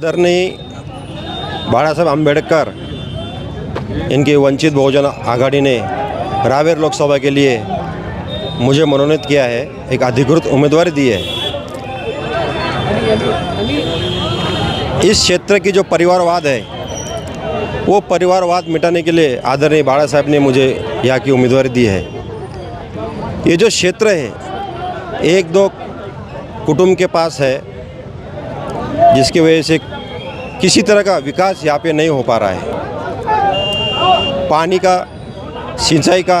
आदरणीय बाळासाहेब आंबेडकर, इनकी वंचित बहुजन आघाड़ी ने रावेर लोकसभा के लिए मुझे मनोनीत किया है, एक अधिकृत उम्मीदवारी दी है। इस क्षेत्र की जो परिवारवाद है, वो परिवारवाद मिटाने के लिए आदरणीय बाड़ा साहब ने मुझे यहाँ की उम्मीदवारी दी है। ये जो क्षेत्र है, एक दो कुटुंब के पास है जिसकी वजह से किसी तरह का विकास यहाँ पे नहीं हो पा रहा है। पानी का, सिंचाई का,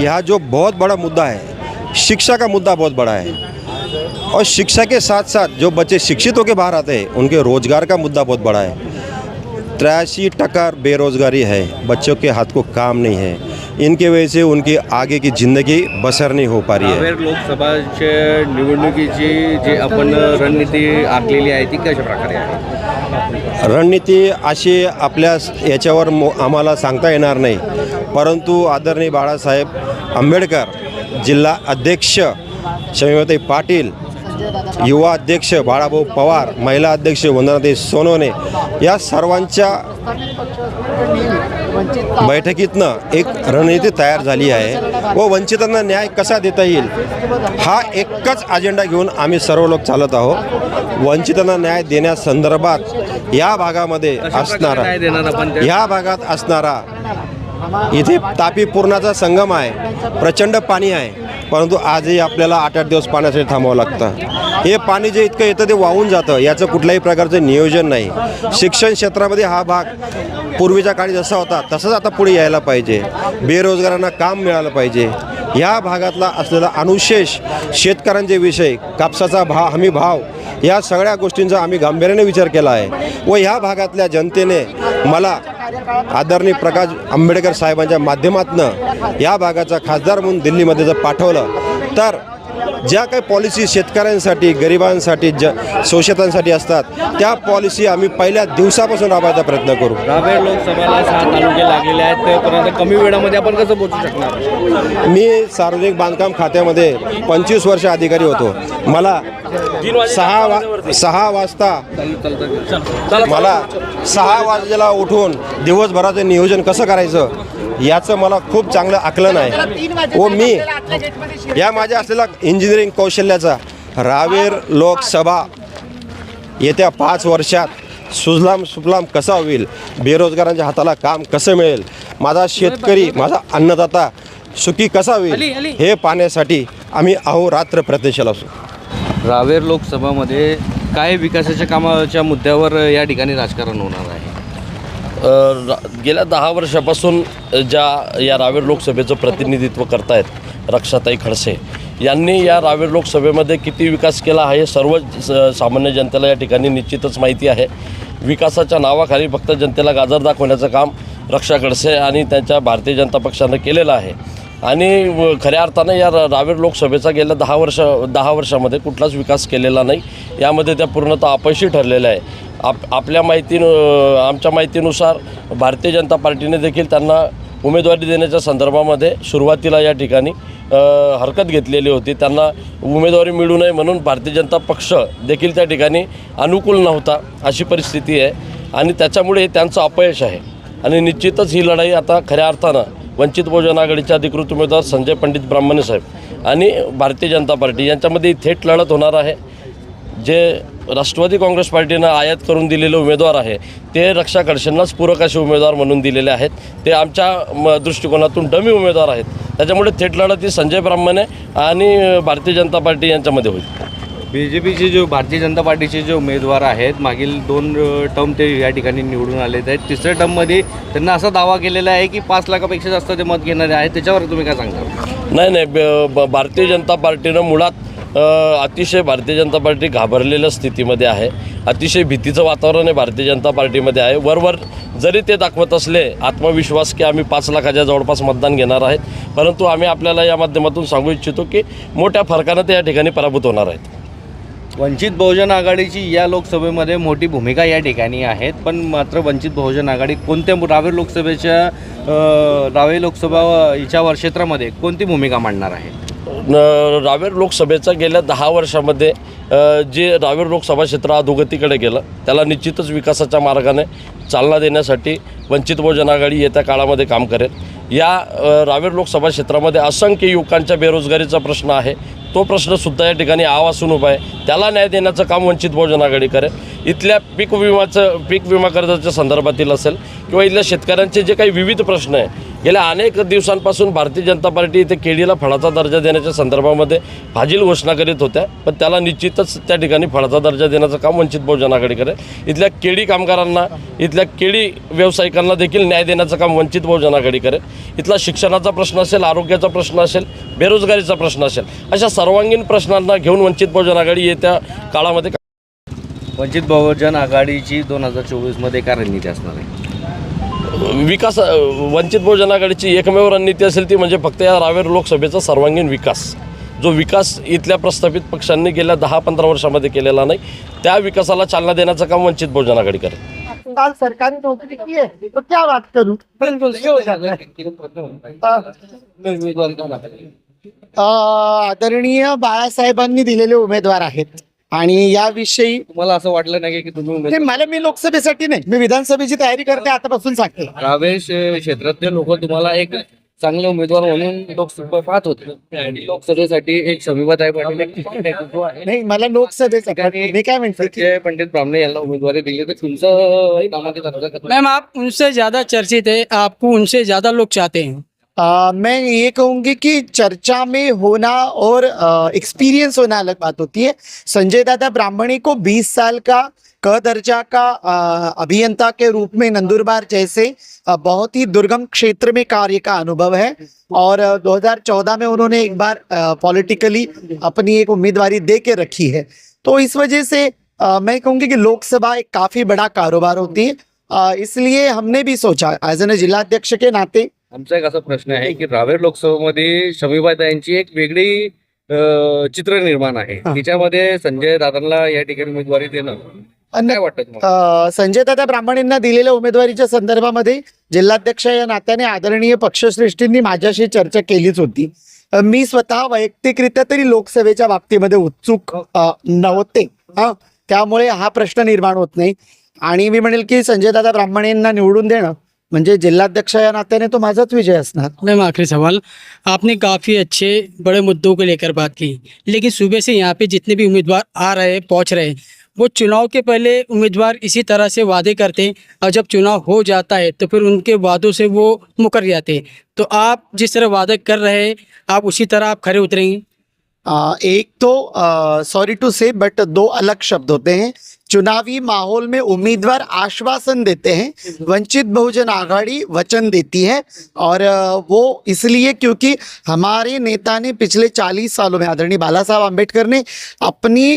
यह जो बहुत बड़ा मुद्दा है, शिक्षा का मुद्दा बहुत बड़ा है। और शिक्षा के साथ साथ जो बच्चे शिक्षित होकर बाहर आते हैं, उनके रोज़गार का मुद्दा बहुत बड़ा है। तिरासी टका बेरोज़गारी है, बच्चों के हाथ को काम नहीं है। इनके वजह से उनकी आगे की ज़िंदगी बसर नहीं हो पा रही है। लोकसभाच्या निवडणुकीची जी आपण रणनीती आखलेली आहे ती कशा प्रकारे आहे? रणनीती अशी आपल्या याच्यावर आम्हाला सांगता येणार नाही. परंतु आदरणीय बाळासाहेब आंबेडकर जिल्हा अध्यक्ष शमीवताई पाटील युवा अध्यक्ष बाळाभाऊ पवार महिला अध्यक्ष वंदनाताई सोनवणे या सर्वांच्या बैठकीतनं एक रणनीती तयार झाली आहे व वंचितांना न्याय कसा देता येईल हा एकच अजेंडा घेऊन आम्ही सर्व लोक चालत आहोत. वंचितांना न्याय देण्यासंदर्भात या भागामध्ये असणारा ह्या भागात असणारा इथे तापी पूर्णाचा संगम आहे प्रचंड पाणी आहे परंतु आजही आपल्याला आठ आठ दिवस पाण्यासाठी थांबावं लागतं. हे पाणी जे इतकं येतं ते वाहून जातं याचं कुठल्याही प्रकारचं नियोजन नाही. शिक्षण क्षेत्रामध्ये हा भाग पूर्वीच्या काळी जसा होता तसंच आता पुढे यायला पाहिजे. बेरोजगारांना काम मिळालं पाहिजे. या भागातला असलेला अनुशेष शेतकऱ्यांचे विषय कापसाचा भा हमी भाव या सगळ्या गोष्टींचा आम्ही गांभीर्याने विचार केला आहे. व ह्या भागातल्या जनतेने मला आदरणीय प्रकाश आंबेडकर साहेबांच्या माध्यमातून या भागाचा खासदार म्हणून दिल्लीमध्ये जर पाठवलं तर ज्या काही पॉलिसी शेतकऱ्यांसाठी गरिबांसाठी ज शोषितांसाठी असतात त्या पॉलिसी आम्ही पहिल्या दिवसापासून राबवायचा प्रयत्न करू. रावेर लोकसभेला सहा तालुके लागलेले आहेत त्यापर्यंत कमी वेळामध्ये आपण कसं पोहोचू शकणार? मी सार्वजनिक बांधकाम खात्यामध्ये पंचवीस वर्ष अधिकारी होतो. मला सहा वा सहा वाजता मला सहा वाजेला उठून दिवसभराचं नियोजन कसं करायचं? याचं मला खूप चांगलं आकलन आहे. व मी या माझ्या असलेला इंजिनिअरिंग कौशल्याचा रावेर लोकसभा येत्या पाच वर्षात सुजलाम सुफलाम कसा होईल? बेरोजगारांच्या हाताला काम कसं मिळेल? माझा शेतकरी माझा अन्नदाता सुखी कसा होईल? हे पाहण्यासाठी आम्ही अहोरात्र प्रयत्नशील असू. रावेर लोकसभामध्ये काय विकासाच्या कामाच्या मुद्द्यावर या ठिकाणी राजकारण होणार आहे? गेल्या दहा वर्षापासून ज्या या रावेर लोकसभेचं प्रतिनिधित्व करतायत रक्षाताई खडसे यांनी या रावेर लोकसभेमध्ये किती विकास केला आहे हे सर्व स- सामान्य जनतेला या ठिकाणी निश्चितच माहिती आहे. विकासाच्या नावाखाली फक्त जनतेला गाजर दाखवण्याचं काम रक्षा खडसे आणि त्यांच्या भारतीय जनता पक्षानं केलेलं आहे. आणि व- खऱ्या अर्थानं या रावेर लोकसभेचा गेल्या दहा वर्ष दहा वर्षामध्ये कुठलाच विकास केलेला नाही. यामध्ये त्या पूर्णतः अपयशी ठरलेल्या आहे. आप आपल्या माहितीनं आमच्या माहितीनुसार भारतीय जनता पार्टीने देखील त्यांना उमेदवारी देण्याच्या संदर्भामध्ये सुरुवातीला या ठिकाणी हरकत घेतलेली होती. त्यांना उमेदवारी मिळू नये म्हणून भारतीय जनता पक्ष देखील त्या ठिकाणी अनुकूल नव्हता अशी परिस्थिती आहे. आणि त्याच्यामुळे त्यांचं अपयश आहे. आणि निश्चितच ही लढाई आता खऱ्या अर्थानं वंचित बहुजन आघाडीचे अधिकृत उमेदवार संजय पंडित ब्राह्मणे साहेब आणि भारतीय जनता पार्टी यांच्यामध्ये थेट लढत होणार आहे. जे राष्ट्रवादी काँग्रेस पार्टीनं आयात करून दिलेले उमेदवार आहे ते रक्षा खडसेंनाच पूरक असे उमेदवार म्हणून दिलेले आहेत. ते आमच्या म दृष्टिकोनातून डमी उमेदवार आहेत. त्याच्यामुळे थेट लढत ही संजय ब्राह्मणे आणि भारतीय जनता पार्टी यांच्यामध्ये होईल. बी जे पीचे जो भारतीय जनता पार्टीचे जे उमेदवार आहेत मागील दोन टर्म ते या ठिकाणी निवडून आलेले आहेत. तिसऱ्या टर्ममध्ये त्यांना असा दावा केलेला आहे की पाच लाखापेक्षा जास्त ते मत घेणारे आहेत. त्याच्यावर तुम्ही काय सांगता? नाही नाही भारतीय जनता पार्टीनं मुळात अतिशय भारतीय जनता पार्टी घाबरलेल्या स्थितीमध्ये आहे. अतिशय भीतीचं वातावरण आहे भारतीय जनता पार्टीमध्ये आहे. वरवर जरी ते दाखवत असले आत्मविश्वास की आम्ही पाच लाखाच्या जवळपास मतदान घेणार आहेत. परंतु आम्ही आपल्याला या माध्यमातून सांगू इच्छितो की मोठ्या फरकानं ते या ठिकाणी पराभूत होणार आहेत. वंचित बहुजन आघाडीची या लोकसभेमध्ये मोठी भूमिका या ठिकाणी आहेत. पण मात्र वंचित बहुजन आघाडी कोणत्या रावे लोकसभेच्या रावे लोकसभा हिच्या वर क्षेत्रामध्ये कोणती भूमिका मांडणार आहे? रावेर लोकसभेचा गेल्या दहा वर्षामध्ये जे रावेर लोकसभा क्षेत्र अधोगतीकडे गेलं त्याला निश्चितच विकासाच्या मार्गाने चालना देण्यासाठी वंचित बहुजन आघाडी येत्या काळामध्ये काम करेल. या रावेर लोकसभा क्षेत्रामध्ये असंख्य युवकांच्या बेरोजगारीचा प्रश्न आहे. तो प्रश्नसुद्धा या ठिकाणी आवासून उभा आहे. त्याला न्याय देण्याचं काम वंचित बहुजन आघाडी करेल. इथल्या पीक विमाचं पीक विमा कर्जाच्या संदर्भातील असेल किंवा इथल्या शेतकऱ्यांचे जे काही विविध प्रश्न आहे गेल्या अनेक दिवसांपासून भारतीय जनता पार्टी इथे केळीला फळाचा दर्जा देण्याच्या संदर्भामध्ये फाजील घोषणा करीत होत्या पण त्याला निश्चितच त्या ठिकाणी फळाचा दर्जा देण्याचं काम वंचित बहुजन आघाडी करेल इथल्या केळी कामगारांना इथल्या केडी व्यावसायिकांना देखील न्याय देण्याचं काम वंचित बहुजन आघाडी करेल इथला शिक्षणाचा प्रश्न असेल आरोग्याचा प्रश्न असेल बेरोजगारीचा प्रश्न असेल अशा सर्वांगीण प्रश्नांना घेऊन वंचित बहुजन आघाडी येत्या काळामध्ये वंचित बहुजन आघाडीची दोन हजार चोवीसमध्ये काय रणनीती असणार आहे. विकास वंचित बहुजन आघाडीची एकमेव रणनीती असेल ती म्हणजे फक्त या रावेर लोकसभेचा सर्वांगीण विकास. जो विकास इथल्या प्रस्थापित पक्षांनी गेल्या दहा पंधरा वर्षामध्ये केलेला नाही त्या विकासाला चालना देण्याचं काम वंचित बहुजन आघाडी करेल. साल सरकारी नौकरी की है तो क्या बात करूं? अ, आदरणीय बाळासाहेबांनी दिलेले उमेदवार आहेत. आणि याविषयी तुम्हाला असं वाटलं नाही की तुम्ही नाही, मला मी लोकसभेसाठी नाही मी विधानसभेची तयारी करते आतापासून सांगते. रावेश क्षेत्रातले लोक तुम्हाला एक चांगले उमेदवार म्हणून लोकसभा पाहत होते. आणि लोकसभेसाठी एक समीपत पाटील एक नेतृत्व आहे नाही मला लोकसभेसाठी मी काय म्हणते की जे पंडित ब्राह्मणे यांना उमेदवारी दिली तर तुमचं मैम आप उनसे ज्यादा चर्चित है आपको उनसे ज्यादा लोग चाहते हैं। अ, मैं ये कहूँगी कि चर्चा में होना और एक्सपीरियंस होना अलग बात होती है। संजय दादा ब्राह्मणी को 20 साल का क दर्जा का अभियंता के रूप में नंदुरबार जैसे अ, बहुत ही दुर्गम क्षेत्र में कार्य का अनुभव है। और अ, 2014 में उन्होंने एक बार पॉलिटिकली अपनी एक उम्मीदवारी दे के रखी है। तो इस वजह से अ, मैं कहूँगी कि लोकसभा एक काफ़ी बड़ा कारोबार होती है। इसलिए हमने भी सोचा एज एन जिलाध्यक्ष के नाते आमचा एक असा प्रश्न आहे की रावेर लोकसभेमध्ये शमीबाई एक वेगळी चित्र निर्माण आहे. तिच्यामध्ये संजय दादांना या ठिकाणी उमेदवारी देणं संजय दादा ब्राह्मणींना दिलेल्या उमेदवारीच्या संदर्भामध्ये जिल्हाध्यक्ष या नात्याने आदरणीय पक्षश्रेष्ठींनी माझ्याशी चर्चा केलीच होती. मी स्वतः वैयक्तिकरित्या तरी लोकसभेच्या बाबतीमध्ये उत्सुक नव्हते. त्यामुळे हा प्रश्न निर्माण होत नाही. आणि मी म्हणेल की संजय दादा ब्राह्मणींना निवडून देणं म्हणजे जिल्हाध्यक्ष या नात्याने तो माझाच विजय असणार. मैम आखिरी सवाल. आपने काफ़ी अच्छे बड़े मुद्दों को लेकर बात की लेकिन सुबह से यहाँ पे जितने भी उम्मीदवार आ रहे पहुँच रहे वो चुनाव के पहले उम्मीदवार इसी तरह से वादे करते हैं और जब चुनाव हो जाता है तो फिर उनके वादों से वो मुकर जाते हैं। तो आप जिस तरह वादे कर रहे हैं आप उसी तरह आप खड़े उतरेंगे एक तो सॉरी टू से बट दो अलग शब्द होते हैं। चुनावी माहौल में उम्मीदवार आश्वासन देते हैं वंचित बहुजन आघाड़ी वचन देती है और वो इसलिए क्योंकि हमारे नेता ने पिछले 40 सालों में आदरणीय बाला साहब आम्बेडकर ने अपनी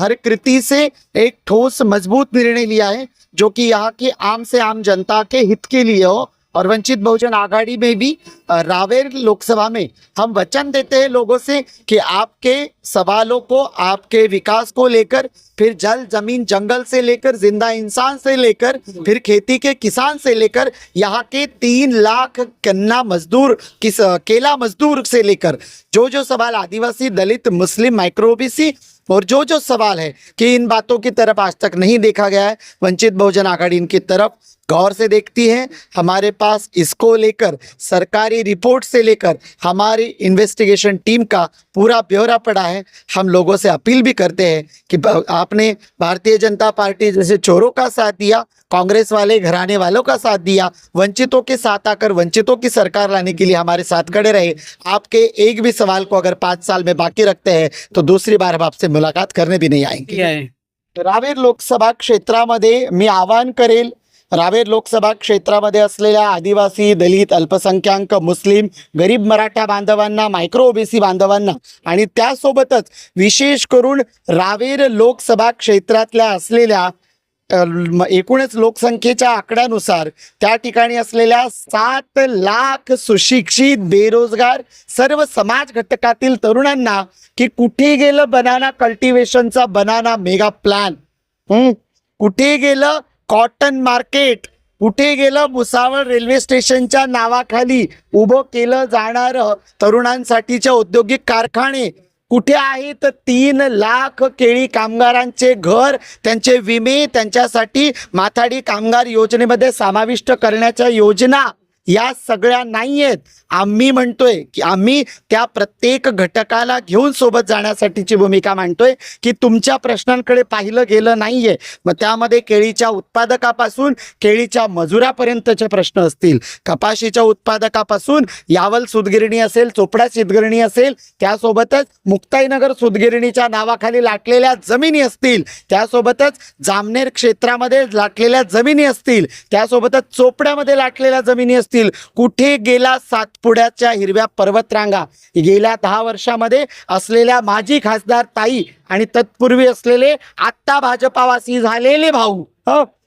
हर कृति से एक ठोस मज़बूत निर्णय लिया है जो कि यहाँ की आम से आम जनता के हित के लिए हो और वंचित बहुजन आघाड़ी में भी रावेर लोकसभा में हम वचन देते हैं लोगों से कि आपके सवालों को, आपके विकास को लेकर, फिर जल, ज़मीन, जंगल से लेकर, ज़िंदा इंसान से लेकर, फिर खेती के किसान से लेकर, यहाँ के तीन लाख कन्ना मजदूर, किस केला मजदूर से लेकर, जो जो सवाल आदिवासी, दलित, मुस्लिम, माइक्रो ओबीसी, और जो जो सवाल है कि इन बातों की तरफ़ आज तक नहीं देखा गया है। वंचित बहुजन आघाड़ी इनकी तरफ़ गौर से देखती है हमारे पास इसको लेकर सरकारी रिपोर्ट से लेकर हमारी इन्वेस्टिगेशन टीम का पूरा ब्यौरा पड़ा है। हम लोगों से अपील भी करते हैं कि आपने भारतीय जनता पार्टी जैसे चोरों का साथ दिया कांग्रेस वाले घराने वालों का साथ दिया वंचितों के साथ आकर वंचितों की सरकार लाने के लिए हमारे साथ खड़े रहे। आपके एक भी सवाल को अगर पाँच साल में बाकी रखते हैं तो दूसरी बार हम आपसे मुलाकात करने भी नहीं आएँगे। रावेर लोकसभा क्षेत्रामध्ये मी आवाहन करेल रावेर लोकसभा क्षेत्रामध्ये असलेल्या आदिवासी दलित अल्पसंख्याक मुस्लिम गरीब मराठा बांधवांना मायक्रो ओबीसी बांधवांना आणि त्यासोबतच विशेष करून रावेर लोकसभा क्षेत्रातल्या असलेल्या एकूणच लोकसंख्येच्या आकड्यानुसार त्या ठिकाणी असलेल्या सात लाख सुशिक्षित बेरोजगार सर्व समाज घटकातील तरुणांना की कुठे गेलं बनाना कल्टिवेशनचा बनाना मेगा प्लॅन कुठे गेलं कॉटन मार्केट कुठे गेलं? भुसावळ रेल्वे स्टेशनच्या नावाखाली उभं केलं जाणारं तरुणांसाठीच्या औद्योगिक कारखाने. कुठे आहेत तीन लाख केळी कामगारांचे घर त्यांचे विमे त्यांच्यासाठी माथाडी कामगार योजनेमध्ये समाविष्ट करण्याच्या योजना. या सगळ्या नाही आहेत आम्ही म्हणतोय की आम्ही त्या प्रत्येक घटकाला घेऊन सोबत जाण्यासाठीची भूमिका मांडतोय की तुमच्या प्रश्नांकडे पाहिलं गेलं नाहीये. मग त्यामध्ये केळीच्या उत्पादकापासून केळीच्या मजुरापर्यंतचे प्रश्न असतील. कपाशीच्या उत्पादकापासून यावल सुदगिरणी असेल चोपडा सुदगिरणी असेल त्यासोबतच मुक्ताईनगर सुदगिरणीच्या नावाखाली लाटलेल्या जमिनी असतील त्यासोबतच जामनेर क्षेत्रामध्ये लाटलेल्या जमिनी असतील त्यासोबतच चोपड्यामध्ये लाटलेल्या जमिनी असतील. कुठे गेला सातपुड्याच्या हिरव्या पर्वतरांगा? गेल्या दहा वर्षामध्ये असलेल्या माजी खासदार ताई आणि तत्पूर्वी असलेले आत्ता भाजपावासी झालेले भाऊ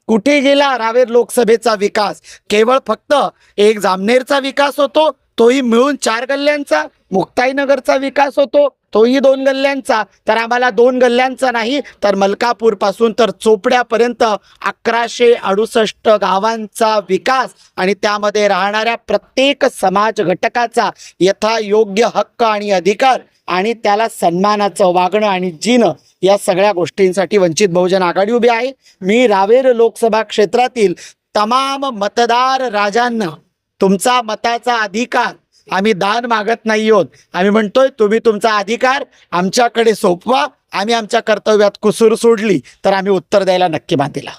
कुठे गेला रावेर लोकसभेचा विकास? केवळ फक्त एक जामनेरचा विकास होतो तोही मिळून चार गल्ल्यांचा मुक्ताईनगरचा विकास होतो. तोही दोन गल्ल्यांचा. तर आम्हाला दोन गल्ल्यांचा नाही तर मलकापूरपासून तर चोपड्यापर्यंत अकराशे अडुसष्ट गावांचा विकास आणि त्यामध्ये राहणाऱ्या प्रत्येक समाज घटकाचा यथायोग्य हक्क आणि अधिकार आणि त्याला सन्मानाचं वागणं आणि जीणं या सगळ्या गोष्टींसाठी वंचित बहुजन आघाडी उभी आहे. मी रावेर लोकसभा क्षेत्रातील तमाम मतदार राजांना तुमचा मताचा अधिकार आम्ही दान मागत नाही आहोत. आम्ही म्हणतोय तुम्ही तुमचा अधिकार आमच्याकडे सोपवा. आम्ही आमच्या कर्तव्यात कुसूर सोडली तर आम्ही उत्तर द्यायला नक्की बांधिला